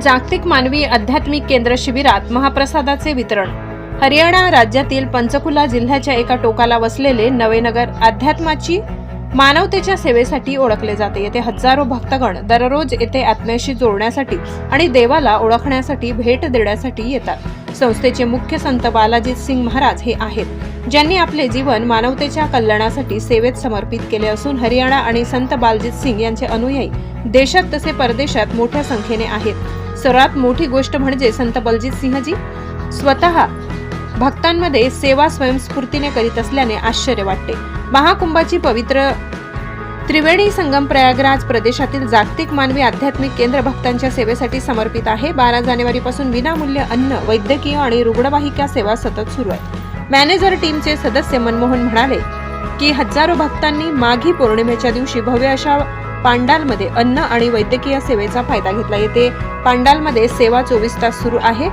जागतिक मानवी आध्यात्मिक केंद्र शिबिरात महाप्रसादाचे वितरण. हरियाणा राज्यातील पंचकुला जिल्ह्याच्या एका टोकाला वसलेले नवेनगर अध्यात्माची मानवतेच्या सेवेसाठी ओळखले जाते. येथे हजारो भक्तगण दररोज येथे आत्म्याशी जोडण्यासाठी आणि देवाला ओळखण्यासाठी भेट देण्यासाठी येतात. संस्थेचे मुख्य संत बालाजीत सिंग महाराज हे आहेत ज्यांनी आपले जीवन मानवतेच्या कल्याणासाठी सेवेत समर्पित केले असून हरियाणा आणि संत बालजीत सिंग यांचे अनुयायी देशात तसे परदेशात मोठ्या संख्येने आहेत. सर्वात मोठी गोष्ट म्हणजे संत बलजीत सिंहजी. स्वतः भक्तांमध्ये सेवा स्वयंस्फूर्तीने करीत असल्याने आश्चर्य वाटते. महाकुंभाची पवित्र त्रिवेणी संगम प्रयागराज प्रदेशातील जागतिक मानवी आध्यात्मिक केंद्र भक्तांच्या सेवेसाठी समर्पित आहे. बारा जानेवारीपासून विनामूल्य अन्न वैद्यकीय आणि रुग्णवाहिका सेवा सतत सुरू आहेत. मॅनेजर टीमचे सदस्य मनमोहन म्हणाले की हजारो भक्तांनी माघी पौर्णिमेच्या दिवशी भव्य अशा पांडालमध्ये अन्न आणि वैद्यकीय सेवेचा फायदा घेतला येते. पांडालमध्ये सेवा चोवीस तास सुरू आहे.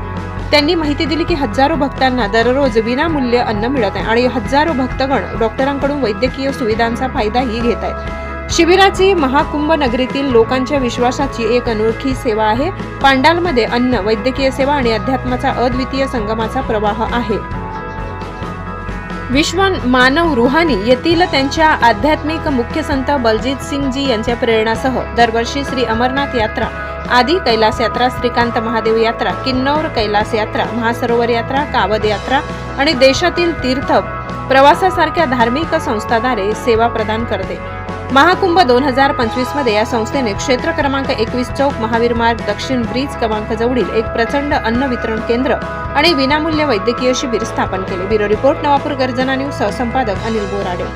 त्यांनी माहिती दिली की हजारो भक्तांना दररोज विनामूल्य अन्न मिळत आहे आणि हजारो भक्तगण डॉक्टरांकडून वैद्यकीय सुविधांचा फायदाही घेत आहेत. शिबिराची महाकुंभ नगरीतील लोकांच्या विश्वासाची एक अनोळखी सेवा आहे. पांडालमध्ये अन्न वैद्यकीय सेवा आणि अध्यात्माचा अद्वितीय संगमाचा प्रवाह आहे. विश्व मानव रुहानी येथील त्यांच्या आध्यात्मिक मुख्य संत बलजीत सिंगजी यांच्या प्रेरणासह दरवर्षी श्री अमरनाथ यात्रा आदी कैलास यात्रा श्रीकांत महादेव यात्रा किन्नौर कैलास यात्रा महासरोवर यात्रा कावद यात्रा आणि देशातील तीर्थ प्रवासासारख्या धार्मिक संस्थाद्वारे सेवा प्रदान करते. महाकुंभ दोन हजार पंचवीसमध्ये या संस्थेने क्षेत्र क्रमांक एकवीस चौक महावीर मार्ग दक्षिण ब्रिज क्रमांक जवळील एक प्रचंड अन्न वितरण केंद्र आणि विनामूल्य वैद्यकीय शिबिर स्थापन केले. ब्युरो रिपोर्ट नवापूर गर्जना न्यूज सहसंपादक अनिल बोराडे.